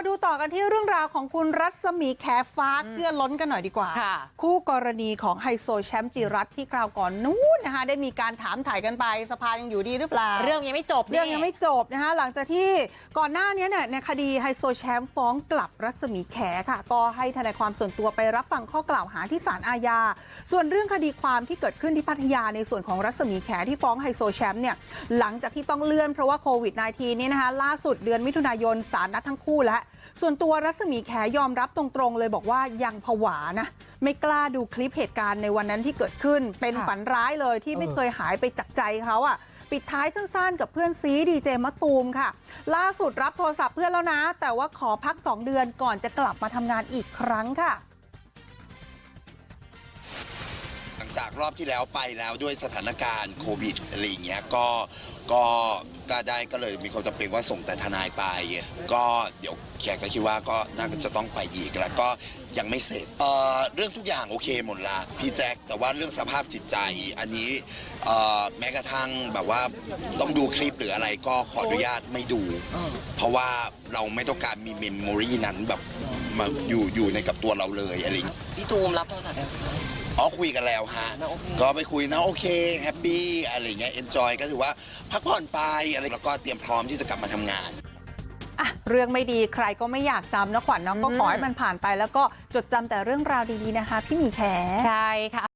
มาดูต่อกันที่เรื่องราวของคุณรัศมีแขฟ้าเกลือล้นกันหน่อยดีกว่าค่ะคู่กรณีของไฮโซแชมป์จิรัตน์ที่คราวก่อนนู้นนะคะ ได้มีการถามถ่ายกันไปสภายังอยู่ดีหรือเปล่า เรื่องยังไม่จบเรื่องยังไม่จบนะคะหลังจากที่ก่อนหน้านี้เนี่ยในคดีไฮโซแชมป์ฟ้องกลับรัศมีแขค่ะ ก็ให้ทนายความส่วนตัวไปรับฟังข้อกล่าวหาที่ศาลอาญาส่วนเรื่องคดีความที่เกิดขึ้นที่พัทยาในส่วนของรัศมีแขที่ฟ้องไฮโซแชมป์เนี่ยหลังจากที่ต้องเลื่อนเพราะว่าโควิด -19 นี่นะคะล่าสุดเดือนมิถุนายนศาลนัดทั้งคู่แล้วส่วนตัวรัศมีแขยอมรับตรงๆเลยบอกว่ายังผวานะไม่กล้าดูคลิปเหตุการณ์ในวันนั้นที่เกิดขึ้น เป็นค่ะฝันร้ายเลยที่ไม่เคยหายไปจากใจเขาอะปิดท้ายสั้นๆ กับเพื่อนซีดีเจมะตูมค่ะ ล่าสุดรับโทรศัพท์เพื่อนแล้วนะ แต่ว่าขอพัก 2 เดือนก่อนจะกลับมาทำงานอีกครั้งค่ะ รอบที่แล้วไปแล้วด้วยสถานการณ์โควิดอะไรอย่างเงี้ยก็ก็ก็ได้ก็เลยมีความจำเป็นว่าส่งแต่ทนายไป ก็เดี๋ยวแขกก็คิดว่าก็น่าจะต้องไปอีกแล้วก็ยังไม่เสร็จเอ่อเรื่องทุกอย่างโอเคหมดละพี่แจ็คแต่ว่าเรื่องสภาพจิตใจอันนี้เอ่อแม้กระทั่งแบบว่าต้องดูคลิปหรืออะไรก็ขออนุญาตไม่ดู เพราะว่าเราไม่ต้องการมีเมมโมรีนั้นแบบมาอยู่อยู่ในกับตัวเราเลยอะไรอย่างเงี้ยพี่ตูมรับโทรศัพท์ยัง อ๋อคุยกันแล้วฮะนะโอเคก็ไปคุยนะโอเคแฮปปี้อะไรเงี้ยเอนจอยก็ถือว่าพักผ่อนไปอะไรแล้วก็เตรียมพร้อมที่จะกลับมาทำงานอะเรื่องไม่ดีใครก็ไม่อยากจำนะขวัญเนาะก็ขอให้มันผ่านไป แล้วก็จดจำแต่เรื่องราวดีๆนะคะ พี่หมีแขใช่ค่ะ